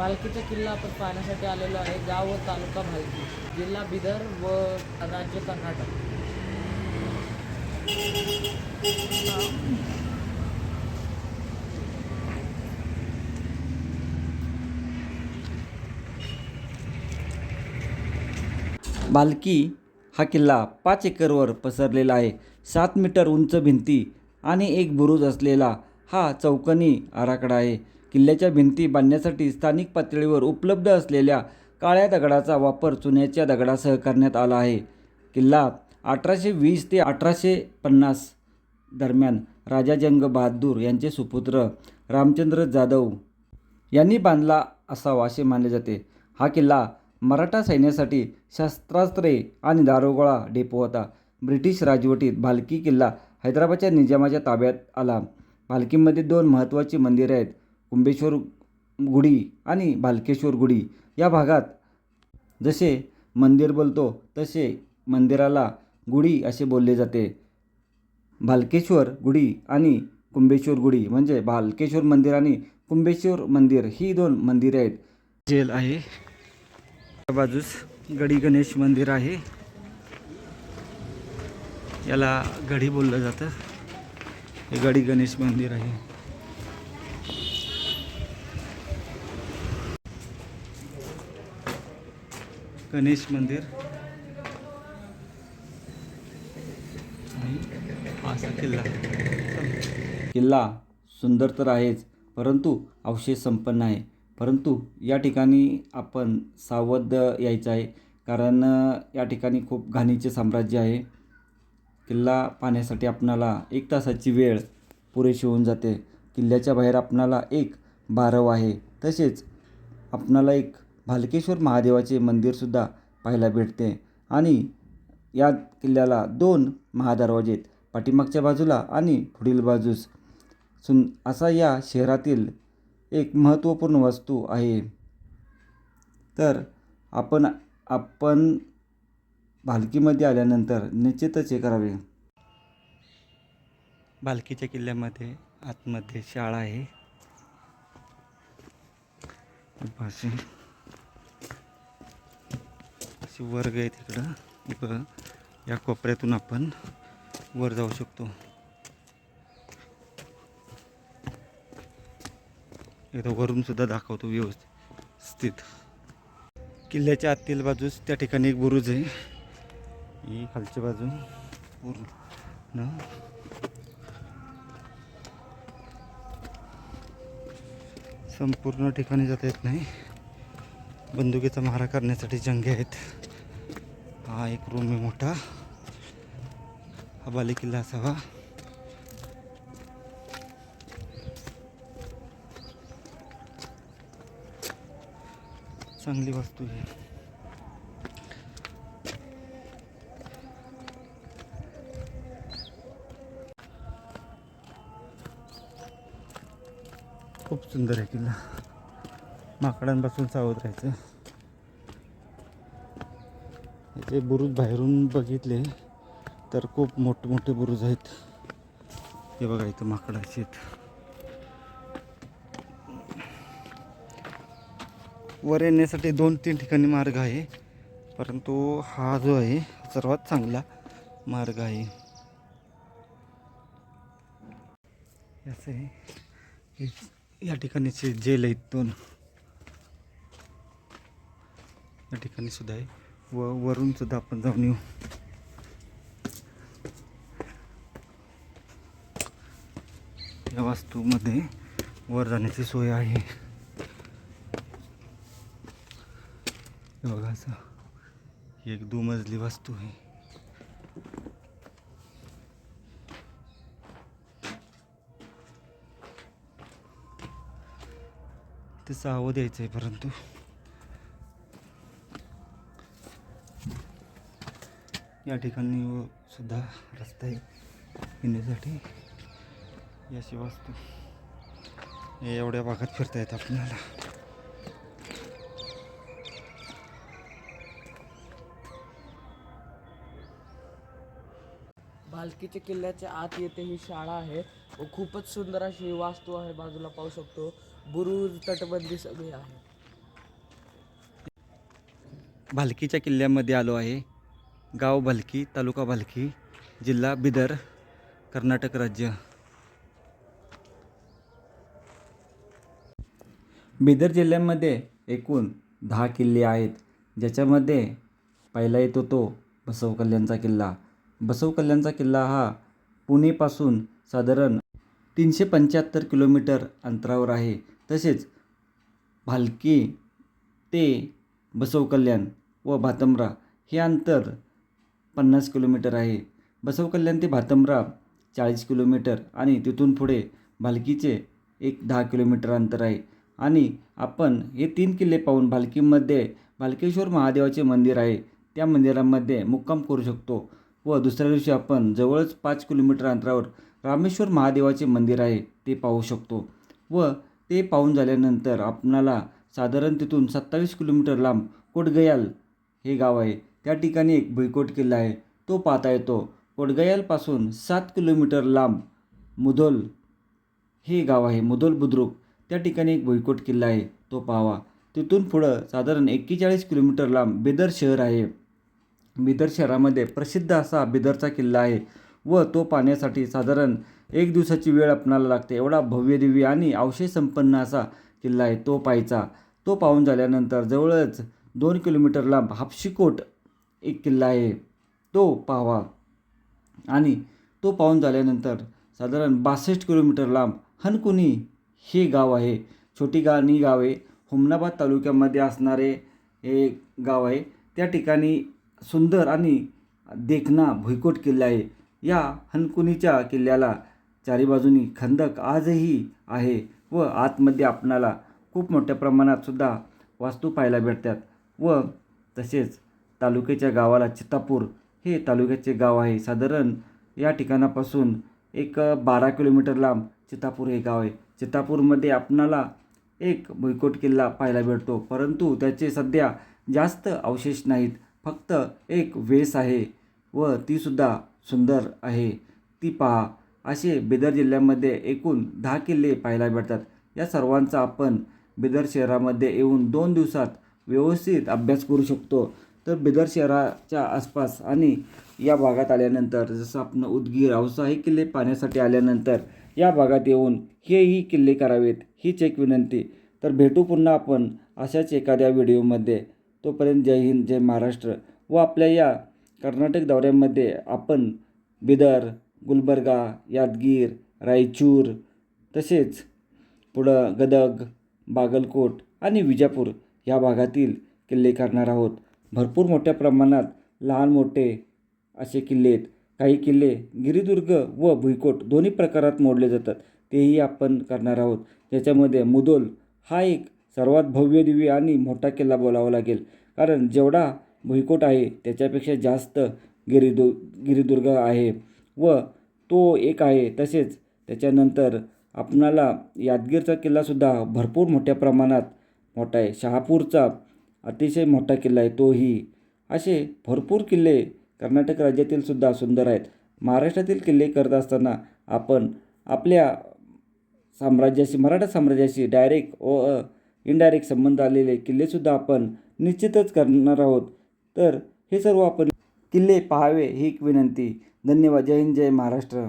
भालकीचा किल्ला आपण पाहण्यासाठी आलेलो आहे गाव व तालुका भालकी जिल्हा बिदर व राज्य कर्नाटक. बालकी हा किल्ला पाच एकरवर पसरलेला आहे. सात मीटर उंच भिंती आणि एक बुरुज असलेला हा चौकनी आराखडा आहे. किल्ल्याच्या भिंती बांधण्यासाठी स्थानिक पातळीवर उपलब्ध असलेल्या काळ्या दगडाचा वापर चुन्याच्या दगडासह करण्यात आला आहे. किल्ला अठराशे वीस ते अठराशे पन्नास दरम्यान राजा जंग बहादूर यांचे सुपुत्र रामचंद्र जाधव यांनी बांधला असावा असे मानले जाते. हा किल्ला मराठा सैन्यासाठी शस्त्रास्त्रे आणि दारोगोळा डेपो होता. ब्रिटिश राजवटीत भालकी किल्ला हैदराबादच्या निजामाच्या ताब्यात आला. भालकीमध्ये दोन महत्त्वाची मंदिरे आहेत. कुंभेश्वर गुढी आणि भालकेश्वर गुढी या भागात जसे मंदिर बोलतो तसे मंदिराला गुढी असे बोलले जाते. भालकेश्वर गुढी आणि कुंभेश्वर गुढी म्हणजे भालकेश्वर मंदिर आणि कुंभेश्वर मंदिर ही दोन मंदिरे आहेत. जेल आहे. त्या बाजूस गडी गणेश मंदिर आहे. याला गडी बोललं जातं. हे गडी गणेश मंदिर आहे. गणेश मंदिर. असा किल्ला. किल्ला सुंदर तर आहेच परंतु अवशेष संपन्न आहे. परंतु या ठिकाणी आपण सावध यायचं आहे कारण या ठिकाणी खूप घाणीचे साम्राज्य आहे. किल्ला पाहण्यासाठी आपणाला एक तासाची वेळ पुरेशी होऊन जाते. किल्ल्याच्या बाहेर आपणाला एक बारव आहे. तसेच आपणाला एक भालकेश्वर महादेवाचे मंदिरसुद्धा पाहायला भेटते. आणि या किल्ल्याला दोन महादरवाजे आहेत. पाठीमागच्या बाजूला आणि पुढील बाजूस. सुन असा या शहरातील एक महत्त्वपूर्ण वस्तू आहे. तर आपण आपण भालकीमध्ये आल्यानंतर निश्चितच हे करावे. भालकीच्या किल्ल्यामध्ये आतमध्ये शाळा आहे. असे वर्ग आहे तिकडं. व या कोपऱ्यातून आपण वर जाऊ शकतो. एकदा वरून सुद्धा दाखवतो व्यवस्थित. किल्ल्याच्या आतील बाजूस त्या ठिकाणी एक बुरुज आहे. ही खालची बाजू पूर्ण. संपूर्ण ठिकाणी जाता येत नाही. बंदुकीचा मारा करण्यासाठी जंगे आहेत. हा एक रूम आहे मोठा. हा बाले किल्ला असावा. चांगली वस्तू आहे खूप सुंदर आहे किल्ला. माकडांपासून सावध राहायचं. याचे बुरुज बाहेरून बघितले तर खूप मोठे मोठे बुरुज आहेत. हे बघा इथं माकडाचे आहेत. वर येण्यासाठी दोन तीन ठिकाणी मार्ग आहे परंतु हा जो आहे सर्वात चांगला मार्ग आहे. असं आहे. या ठिकाणीचे जेल आहेत दोन. या ठिकाणी सुद्धा आहे. व वरून सुद्धा आपण जाऊन येऊ. या वास्तूमध्ये वर जाण्याची सोय आहे. बघा असं एक दुमजली वास्तू आहे. ते सावध यायचं आहे परंतु. या ठिकाणी व सुद्धा रस्ता आहे येण्यासाठी. अशी वास्तू एवढ्या भागात फिरता येत आपल्याला. भालकीच्या किल्ल्याच्या आत येथे ही शाळा आहे. व खूपच सुंदर अशी वास्तू आहे. बाजूला पाहू शकतो. बुरुज तटबंदी सगळी आहे. भालकीच्या किल्ल्यामध्ये आलो आहे. गाव भालकी तालुका भालकी जिल्हा बिदर कर्नाटक राज्य. बिदर जिल्ह्यामध्ये एकूण दहा किल्ले आहेत ज्याच्यामध्ये पहिला येतो तो बसव कल्याणचा किल्ला. बसव कल्याणचा किल्ला हा पुणेपासून साधारण तीनशे पंच्याहत्तर किलोमीटर अंतरावर आहे. तसेच भालकी ते बसव कल्याण व भातंबरा हे अंतर पन्नास किलोमीटर आहे. बसव कल्याण ते भातंब्रा चाळीस किलोमीटर आणि तिथून पुढे भालकीचे एक दहा किलोमीटर अंतर आहे. आणि आपण हे तीन किल्ले पाहून भालकीमध्ये भालकेश्वर महादेवाचे मंदिर आहे. त्या मंदिरामध्ये मुक्काम करू शकतो व दुसऱ्या दिवशी आपण जवळच पाच किलोमीटर अंतरावर रामेश्वर महादेवाचे मंदिर आहे ते पाहू शकतो व ते पाहून झाल्यानंतर आपणाला साधारण तिथून सत्तावीस किलोमीटर लांब कोटगयाल हे गाव आहे. त्या ठिकाणी एक भुईकोट किल्ला आहे. तो पाहता येतो. कोटगयालपासून सात किलोमीटर लांब मुधोल हे गाव आहे. मुधोल बुद्रुक. त्या ठिकाणी एक भुईकोट किल्ला आहे. तो पाहावा. तिथून पुढं साधारण एक्केचाळीस किलोमीटर लांब बिदर शहर आहे. बिदर शहरामध्ये प्रसिद्ध असा बिदरचा किल्ला आहे व तो पाहण्यासाठी साधारण एक दिवसाची वेळ आपणाला लागते. एवढा भव्यदिव्य आणि अवशेष संपन्न असा किल्ला आहे. तो पाहायचा. तो पाहून झाल्यानंतर जवळच दोन किलोमीटर लांब हापशीकोट एक किल्ला आहे. तो पाहावा. आणि तो पाहून झाल्यानंतर साधारण बासष्ट किलोमीटर लांब हनकुनी हे गाव आहे. छोटी गाणी गाव आहे. हुमनाबाद तालुक्यामध्ये असणारे हे गाव आहे. त्या ठिकाणी सुंदर आणि देखना भुईकोट किल्ला आहे. या हनकुनीच्या किल्ल्याला चारी बाजूनी खंदक आजही आहे व आतमध्ये आपणाला खूप मोठ्या प्रमाणात सुद्धा वास्तू पाहायला भेटतात व तसेच तालुक्याच्या गावाला चित्तापूर हे तालुक्याचे गाव आहे. साधारण या ठिकाणापासून एक बारा किलोमीटर लांब चित्तापूर हे गाव आहे. चित्तापूरमध्ये आपणाला एक भुईकोट किल्ला पाहायला भेटतो परंतु त्याचे सध्या जास्त अवशेष नाहीत. फक्त एक वेस आहे व तीसुद्धा सुंदर आहे. ती पहा असे बिदर जिल्ह्यामध्ये एकूण दहा किल्ले पाहायला भेटतात या सर्वांचा आपण बिदर शहरामध्ये येऊन दोन दिवसात व्यवस्थित अभ्यास करू शकतो. तर बिदर शहराच्या आसपास आणि या भागात आल्यानंतर जसं आपण उदगीर औसा हे किल्ले पाहण्यासाठी आल्यानंतर या भागात येऊन हेही किल्ले करावेत हीच एक विनंती. तर भेटू पुन्हा आपण अशाच एखाद्या व्हिडिओमध्ये. तोपर्यंत जय हिंद जय महाराष्ट्र व आपल्या या कर्नाटक दौऱ्यामध्ये आपण बिदर गुलबर्गा यादगीर रायचूर तसेच पुढं गदग बागलकोट आणि विजापूर या भागातील किल्ले करणार आहोत. भरपूर मोठ्या प्रमाणात लहान मोठे असे किल्ले आहेत. काही किल्ले गिरिदुर्ग व भुईकोट दोन्ही प्रकारात मोडले जातात. तेही आपण करणार आहोत. त्याच्यामध्ये मुदोल हा एक सर्वात भव्यदिव्य आणि मोठा किल्ला बोलावा लागेल. कारण जेवढा भुईकोट आहे त्याच्यापेक्षा जास्त गिरिदु गिरिदुर्ग आहे व तो एक आहे. तसेच त्याच्यानंतर आपणाला यादगीरचा किल्लासुद्धा भरपूर मोठ्या प्रमाणात मोठा आहे. शहापूरचा अतिशय मोठा किल्ला आहे तोही. असे भरपूर किल्ले कर्नाटक राज्यातील सुद्धा सुंदर आहेत. महाराष्ट्रातील किल्ले करत असताना आपण आपल्या साम्राज्याशी मराठा साम्राज्याशी डायरेक्ट व इनडायरेक्ट संबंध आलेले किल्लेसुद्धा आपण निश्चितच करणार आहोत. तर हे सर्व आपण किल्ले पाहावे ही एक विनंती. धन्यवाद. जय हिंद जय महाराष्ट्र.